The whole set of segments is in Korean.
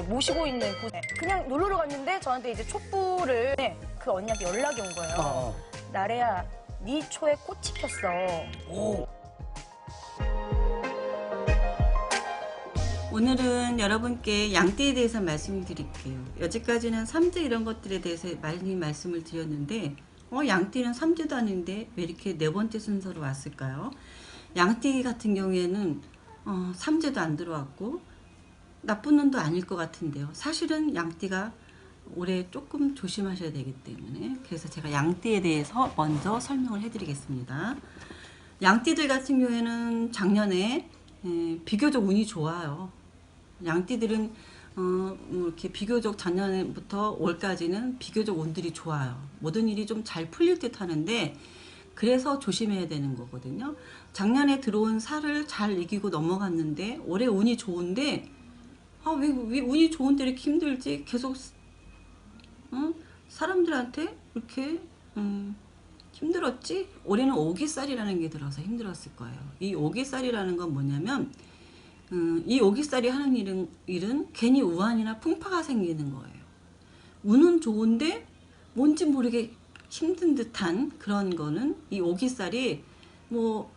이렇게 모시고 있는 곳에 그냥 놀러 갔는데 저한테 이제 촛불을 그 언니한테 연락이 온 거예요. 어. 나래야, 네 초에 꽃이 폈어. 오. 오늘은 여러분께 양떼에 대해서 말씀드릴게요. 여지까지는 삼재 이런 것들에 대해서 많이 말씀을 드렸는데, 어, 양떼는 삼재도 아닌데 왜 이렇게 네 번째 순서로 왔을까요? 양떼 같은 경우에는 어, 삼재도 안 들어왔고 나쁜 놈도 아닐 것 같은데요. 사실은 양띠가 올해 조금 조심하셔야 되기 때문에 그래서 제가 양띠에 대해서 먼저 설명을 해드리겠습니다. 양띠들 같은 경우에는 작년에 에, 비교적 운이 좋아요. 양띠들은 어, 뭐 이렇게 비교적 작년부터 올까지는 비교적 운들이 좋아요. 모든 일이 좀 잘 풀릴 듯 하는데 그래서 조심해야 되는 거거든요. 작년에 들어온 살을 잘 이기고 넘어갔는데 올해 운이 좋은데 아, 왜, 왜 운이 좋은데 이렇게 힘들지? 계속 어? 사람들한테 이렇게 음, 힘들었지? 올해는 오기살이라는 게 들어서 힘들었을 거예요. 이 오기살이라는 건 뭐냐면 음, 이 오기살이 하는 일은, 일은 괜히 우환이나 풍파가 생기는 거예요. 운은 좋은데 뭔지 모르게 힘든 듯한 그런 거는 이 오기살이 뭐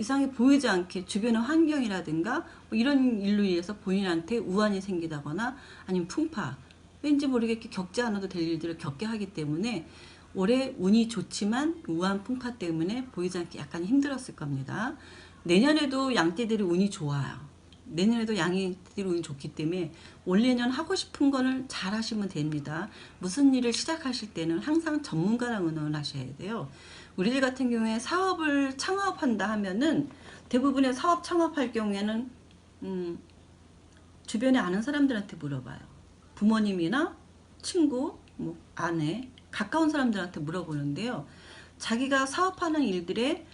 이상해 보이지 않게 주변의 환경이라든가 뭐 이런 일로 인해서 본인한테 우환이 생기다거나 아니면 풍파 왠지 모르게 이렇게 겪지 않아도 될 일들을 겪게 하기 때문에 올해 운이 좋지만 우한 풍파 때문에 보이지 않게 약간 힘들었을 겁니다. 내년에도 양띠들이 운이 좋아요. 내년에도 양띠들이 운이 좋기 때문에 올 내년 하고 싶은 거를 잘 하시면 됩니다. 무슨 일을 시작하실 때는 항상 전문가랑 의논을 하셔야 돼요. 우리들 같은 경우에 사업을 창업한다 하면은 대부분의 사업 창업할 경우에는 음, 주변에 아는 사람들한테 물어봐요. 부모님이나 친구, 뭐 아내, 가까운 사람들한테 물어보는데요. 자기가 사업하는 일들에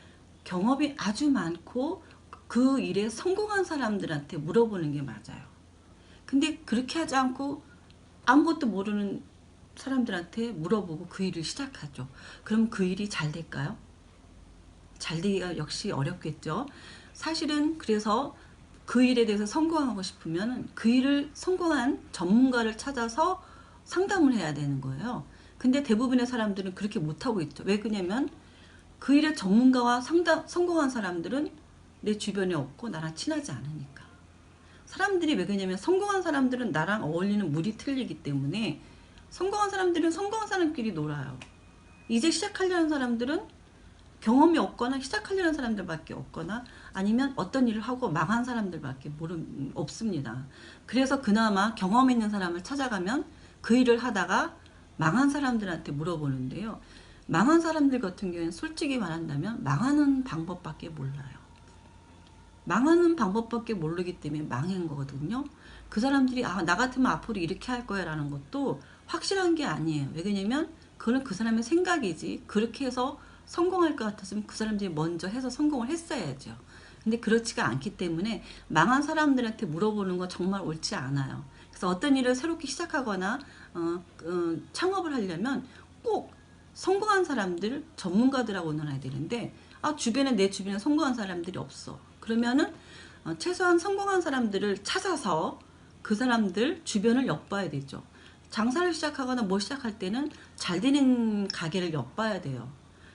경험이 아주 많고 그 일에 성공한 사람들한테 물어보는 게 맞아요. 근데 그렇게 하지 않고 아무것도 모르는 사람들한테 물어보고 그 일을 시작하죠. 그럼 그 일이 잘 될까요? 잘 되기가 역시 어렵겠죠. 사실은 그래서 그 일에 대해서 성공하고 싶으면 그 일을 성공한 전문가를 찾아서 상담을 해야 되는 거예요. 근데 대부분의 사람들은 그렇게 못하고 있죠. 왜 그러냐면 그 일의 전문가와 상담, 성공한 사람들은 내 주변에 없고 나랑 친하지 않으니까. 사람들이 왜 그러냐면 성공한 사람들은 나랑 어울리는 물이 틀리기 때문에 성공한 사람들은 성공한 사람끼리 놀아요. 이제 시작하려는 사람들은 경험이 없거나 시작하려는 사람들밖에 없거나 아니면 어떤 일을 하고 망한 사람들밖에 모르 없습니다. 그래서 그나마 경험 있는 사람을 찾아가면 그 일을 하다가 망한 사람들한테 물어보는데요. 망한 사람들 같은 경우에는 솔직히 말한다면 망하는 방법밖에 몰라요. 망하는 방법밖에 모르기 때문에 망한 거거든요. 그 사람들이 아, 나 같으면 앞으로 이렇게 할 거야 라는 것도 확실한 게 아니에요. 왜 그러냐면 그건 그 사람의 생각이지. 그렇게 해서 성공할 것 같았으면 그 사람들이 먼저 해서 성공을 했어야죠. 근데 그렇지가 않기 때문에 망한 사람들한테 물어보는 건 정말 옳지 않아요. 그래서 어떤 일을 새롭게 시작하거나 어, 어, 창업을 하려면 꼭 성공한 사람들 전문가들하고 논해야 되는데 아 주변에 내 주변에 성공한 사람들이 없어. 그러면은 어, 최소한 성공한 사람들을 찾아서 그 사람들 주변을 엿봐야 되죠. 장사를 시작하거나 뭐 시작할 때는 잘 되는 가게를 엿봐야 돼요.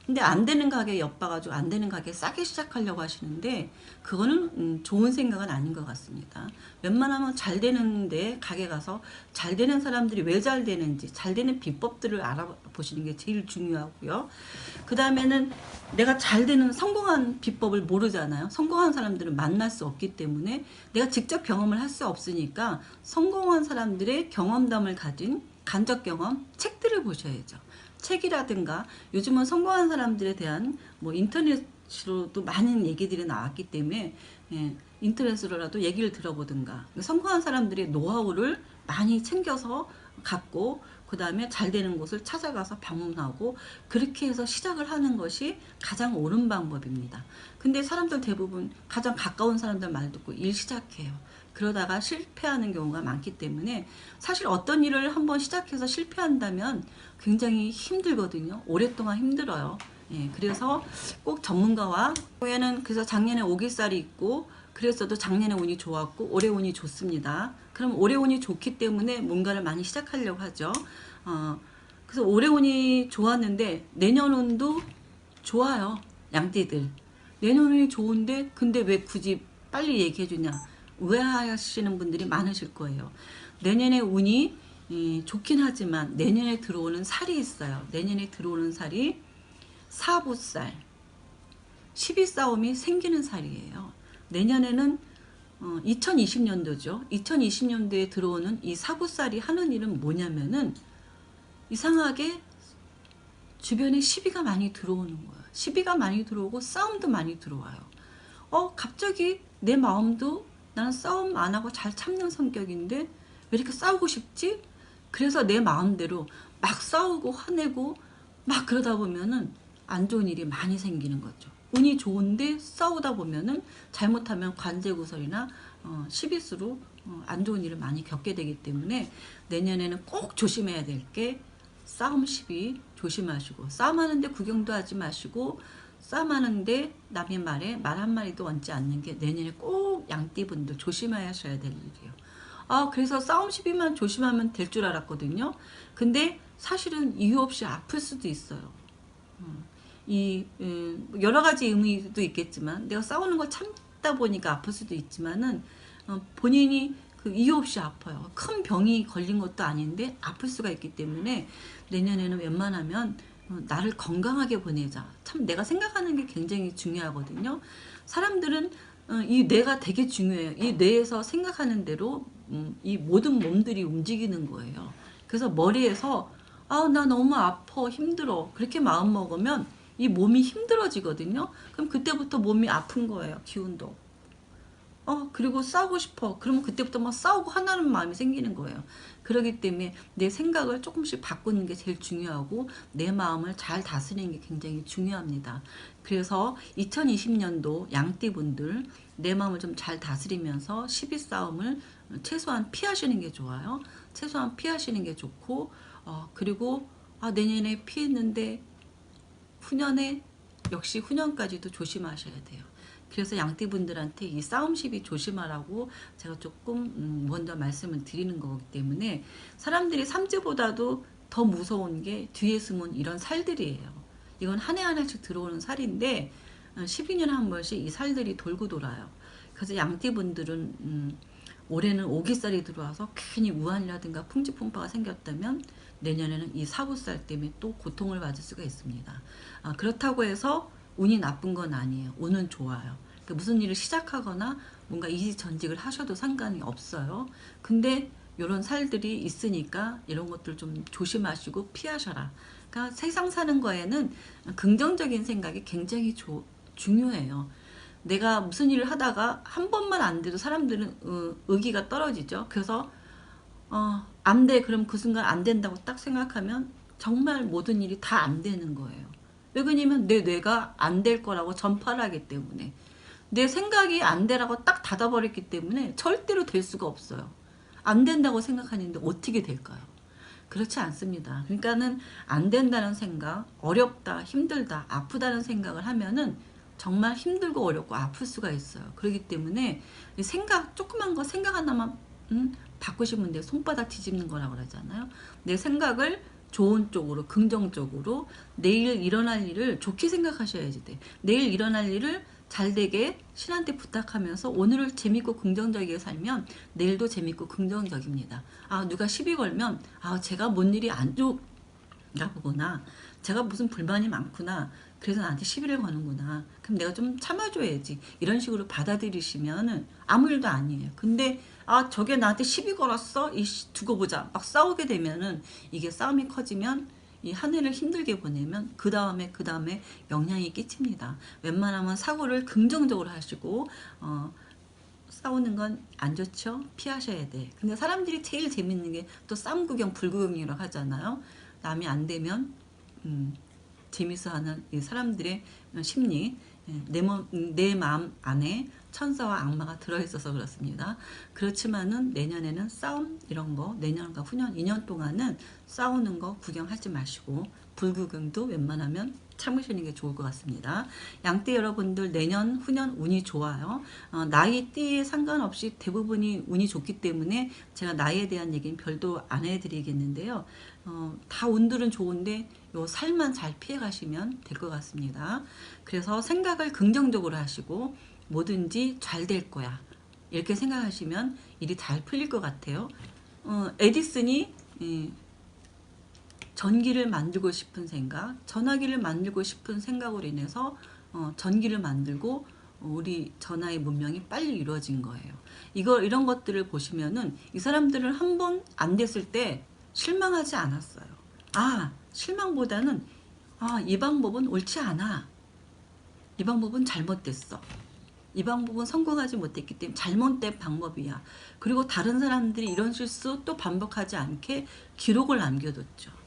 근데 안 되는 가게 엿봐가지고 안 되는 가게 싸게 시작하려고 하시는데 그거는 음, 좋은 생각은 아닌 것 같습니다. 웬만하면 잘 되는데 가게 가서 잘 되는 사람들이 왜 잘 되는지 잘 되는 비법들을 알아보시는 게 제일 중요하고요. 그 다음에는 내가 잘 되는 성공한 비법을 모르잖아요. 성공한 사람들은 만날 수 없기 때문에 내가 직접 경험을 할 수 없으니까 성공한 사람들의 경험담을 가진 간접 경험 책들을 보셔야죠. 책이라든가 요즘은 성공한 사람들에 대한 뭐 인터넷으로도 많은 얘기들이 나왔기 때문에 예, 인터넷으로라도 얘기를 들어보든가 성공한 사람들의 노하우를 많이 챙겨서 갖고 그 다음에 잘 되는 곳을 찾아가서 방문하고 그렇게 해서 시작을 하는 것이 가장 옳은 방법입니다. 근데 사람들 대부분 가장 가까운 사람들 말 듣고 일 시작해요. 그러다가 실패하는 경우가 많기 때문에 사실 어떤 일을 한번 시작해서 실패한다면 굉장히 힘들거든요. 오랫동안 힘들어요. 예, 그래서 꼭 전문가와 후에는 그래서 작년에 오기살이 있고 그랬어도 작년에 운이 좋았고 올해 운이 좋습니다. 그럼 올해 운이 좋기 때문에 뭔가를 많이 시작하려고 하죠. 어, 그래서 올해 운이 좋았는데 내년 운도 좋아요. 양띠들. 내년 운이 좋은데 근데 왜 굳이 빨리 얘기해 주냐. 의아하시는 분들이 많으실 거예요. 내년에 운이 이, 좋긴 하지만 내년에 들어오는 살이 있어요. 내년에 들어오는 살이 사부살, 12싸움이 생기는 살이에요. 내년에는 어, 2020년도죠. 2020년도에 들어오는 이 사부살이 하는 일은 뭐냐면은 이상하게 주변에 시비가 많이 들어오는 거예요. 시비가 많이 들어오고 싸움도 많이 들어와요. 어, 갑자기 내 마음도 나는 싸움 안 하고 잘 참는 성격인데 왜 이렇게 싸우고 싶지? 그래서 내 마음대로 막 싸우고 화내고 막 그러다 보면은 안 좋은 일이 많이 생기는 거죠. 운이 좋은데 싸우다 보면은 잘못하면 관제구설이나 어, 시비수로 어, 안 좋은 일을 많이 겪게 되기 때문에 내년에는 꼭 조심해야 될 게 싸움 시비 조심하시고 싸움하는데 구경도 하지 마시고 싸움하는데 남의 말에 말 한마디도 얹지 않는 게 내년에 꼭 양띠분들 조심하셔야 될 일이에요. 아 그래서 싸움 시비만 조심하면 될 줄 알았거든요. 근데 사실은 이유 없이 아플 수도 있어요. 음, 이 음, 여러 가지 의미도 있겠지만 내가 싸우는 걸 참다 보니까 아플 수도 있지만은 어, 본인이 그 이유 없이 아파요. 큰 병이 걸린 것도 아닌데 아플 수가 있기 때문에 내년에는 웬만하면 어, 나를 건강하게 보내자. 참 내가 생각하는 게 굉장히 중요하거든요. 사람들은 어, 이 뇌가 되게 중요해요. 이 뇌에서 생각하는 대로 음, 이 모든 몸들이 움직이는 거예요. 그래서 머리에서 아 나 너무 아파 힘들어 그렇게 마음 먹으면 이 몸이 힘들어지거든요. 그럼 그때부터 몸이 아픈 거예요. 기운도. 어 그리고 싸우고 싶어. 그러면 그때부터 막 싸우고 화나는 마음이 생기는 거예요. 그렇기 때문에 내 생각을 조금씩 바꾸는 게 제일 중요하고 내 마음을 잘 다스리는 게 굉장히 중요합니다. 그래서 2020년도 양띠분들 내 마음을 좀 잘 다스리면서 시비 싸움을 최소한 피하시는 게 좋아요. 최소한 피하시는 게 좋고 어 그리고 아 내년에 피했는데 후년에 역시 후년까지도 조심하셔야 돼요. 그래서 양띠분들한테 이 싸움 시비 조심하라고 제가 조금 음, 먼저 말씀을 드리는 거기 때문에 사람들이 삼재보다도 더 무서운 게 뒤에 숨은 이런 살들이에요. 이건 한 해 한 해씩 들어오는 살인데 어, 12년에 한 번씩 이 살들이 돌고 돌아요. 그래서 양띠분들은 음, 올해는 오기살이 들어와서 괜히 우한이라든가 풍지풍파가 생겼다면 내년에는 이 사부살 때문에 또 고통을 받을 수가 있습니다. 아, 그렇다고 해서 운이 나쁜 건 아니에요. 운은 좋아요. 그러니까 무슨 일을 시작하거나 뭔가 이지전직을 하셔도 상관이 없어요. 근데 이런 살들이 있으니까 이런 것들 좀 조심하시고 피하셔라. 그러니까 세상 사는 거에는 긍정적인 생각이 굉장히 조, 중요해요. 내가 무슨 일을 하다가 한 번만 안 돼도 사람들은 어, 의기가 떨어지죠. 그래서 어, 안 돼. 그럼 그 순간 안 된다고 딱 생각하면 정말 모든 일이 다 안 되는 거예요. 왜 그러냐면 내 뇌가 안 될 거라고 전파를 하기 때문에 내 생각이 안 되라고 딱 닫아버렸기 때문에 절대로 될 수가 없어요. 안 된다고 생각하는데 어떻게 될까요? 그렇지 않습니다. 그러니까는 안 된다는 생각, 어렵다, 힘들다, 아프다는 생각을 하면은 정말 힘들고 어렵고 아플 수가 있어요. 그렇기 때문에 이 생각 조그만 거 생각 하나만 음, 바꾸시면 돼. 손바닥 뒤집는 거라고 그러잖아요. 내 생각을 좋은 쪽으로 긍정적으로 내일 일어날 일을 좋게 생각하셔야지 돼. 내일 일어날 일을 잘 되게 신한테 부탁하면서 오늘을 재밌고 긍정적이게 살면 내일도 재밌고 긍정적입니다. 아 누가 시비 걸면 아 제가 뭔 일이 안 좋 나 보구나. 제가 무슨 불만이 많구나. 그래서 나한테 시비를 거는구나. 그럼 내가 좀 참아줘야지. 이런 식으로 받아들이시면은 아무 일도 아니에요. 근데 아 저게 나한테 시비 걸었어. 이 두고 보자. 막 싸우게 되면은 이게 싸움이 커지면 이 한 해를 힘들게 보내면 그 다음에 그 다음에 영향이 끼칩니다. 웬만하면 사고를 긍정적으로 하시고 어, 싸우는 건 안 좋죠. 피하셔야 돼. 근데 사람들이 제일 재밌는 게 또 쌈 구경 불구경이라고 하잖아요. 남이 안 되면 음, 재밌어하는 이 사람들의 심리, 예, 내, 몸, 내 마음 안에 천사와 악마가 들어있어서 그렇습니다. 그렇지만은 내년에는 싸움 이런 거 내년과 후년 2년 동안은 싸우는 거 구경하지 마시고 불구경도 웬만하면 참으시는 게 좋을 것 같습니다. 양띠 여러분들 내년 후년 운이 좋아요. 어, 나이 띠에 상관없이 대부분이 운이 좋기 때문에 제가 나이에 대한 얘기는 별도 안 해드리겠는데요. 어, 다 운들은 좋은데 요 살만 잘 피해 가시면 될 것 같습니다. 그래서 생각을 긍정적으로 하시고 뭐든지 잘 될 거야. 이렇게 생각하시면 일이 잘 풀릴 것 같아요. 어, 에디슨이 예, 전기를 만들고 싶은 생각, 전화기를 만들고 싶은 생각으로 인해서 어, 전기를 만들고 우리 전화의 문명이 빨리 이루어진 거예요. 이거 이런 것들을 보시면은 이 사람들은 한번 안 됐을 때 실망하지 않았어요. 아 실망보다는 아이 방법은 옳지 않아. 이 방법은 잘못됐어. 이 방법은 성공하지 못했기 때문에 잘못된 방법이야. 그리고 다른 사람들이 이런 실수 또 반복하지 않게 기록을 남겨뒀죠.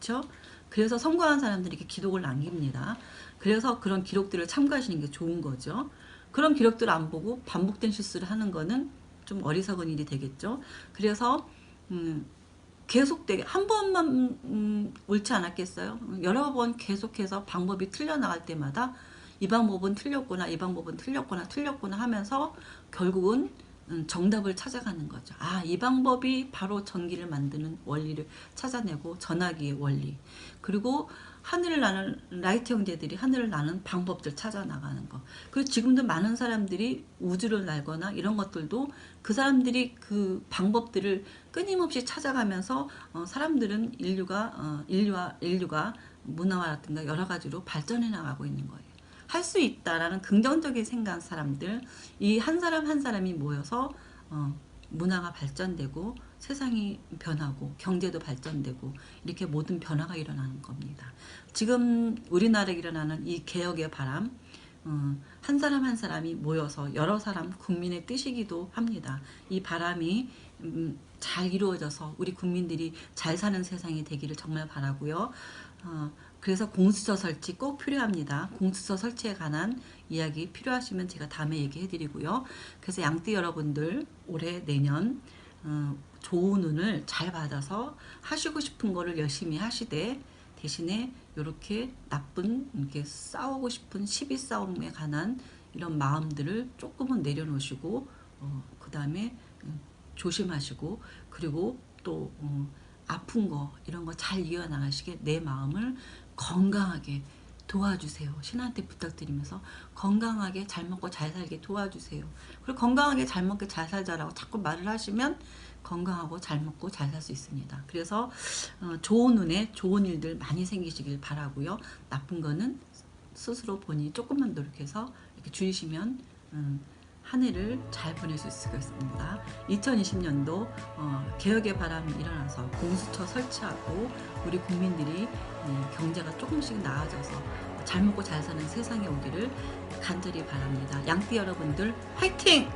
그렇죠? 그래서 성공한 사람들이 이렇게 기록을 남깁니다. 그래서 그런 기록들을 참고하시는 게 좋은 거죠. 그런 기록들을 안 보고 반복된 실수를 하는 거는 좀 어리석은 일이 되겠죠. 그래서 음, 계속되게 한 번만 음, 옳지 않았겠어요? 여러 번 계속해서 방법이 틀려 나갈 때마다 이 방법은 틀렸구나, 이 방법은 틀렸구나, 틀렸구나 하면서 결국은 음, 정답을 찾아가는 거죠. 아, 이 방법이 바로 전기를 만드는 원리를 찾아내고 전화기의 원리. 그리고 하늘을 나는 라이트 형제들이 하늘을 나는 방법들 찾아 나가는 거. 그리고 지금도 많은 사람들이 우주를 날거나 이런 것들도 그 사람들이 그 방법들을 끊임없이 찾아가면서 어, 사람들은 인류가 어, 인류와 인류가 문화라든가 여러 가지로 발전해 나가고 있는 거예요. 할 수 있다라는 긍정적인 생각 사람들 이 한 사람 한 사람이 모여서 어, 문화가 발전되고 세상이 변하고 경제도 발전되고 이렇게 모든 변화가 일어나는 겁니다. 지금 우리나라에 일어나는 이 개혁의 바람 어, 한 사람 한 사람이 모여서 여러 사람 국민의 뜻이기도 합니다. 이 바람이 음, 잘 이루어져서 우리 국민들이 잘 사는 세상이 되기를 정말 바라고요. 어, 그래서 공수처 설치 꼭 필요합니다. 공수처 설치에 관한 이야기 필요하시면 제가 다음에 얘기해 드리고요. 그래서 양띠 여러분들 올해 내년 어, 좋은 운을 잘 받아서 하시고 싶은 거를 열심히 하시되 대신에 이렇게 나쁜 이렇게 싸우고 싶은 시비 싸움에 관한 이런 마음들을 조금은 내려놓으시고 어, 그 다음에 조심하시고 그리고 또 어, 아픈 거 이런 거 잘 이어나가시게 내 마음을 건강하게 도와주세요. 신한테 부탁드리면서 건강하게 잘 먹고 잘 살게 도와주세요. 그리고 건강하게 잘 먹게 잘 살자라고 자꾸 말을 하시면 건강하고 잘 먹고 잘 살 수 있습니다. 그래서 어, 좋은 눈에 좋은 일들 많이 생기시길 바라고요. 나쁜 거는 스스로 본인이 조금만 노력해서 이렇게 줄이시면 음, 한 해를 잘 보낼 수 같습니다. 2020년도 어, 개혁의 바람이 일어나서 공수처 설치하고 우리 국민들이 예, 경제가 조금씩 나아져서 잘 먹고 잘 사는 세상에 오기를 간절히 바랍니다. 양띠 여러분들 화이팅!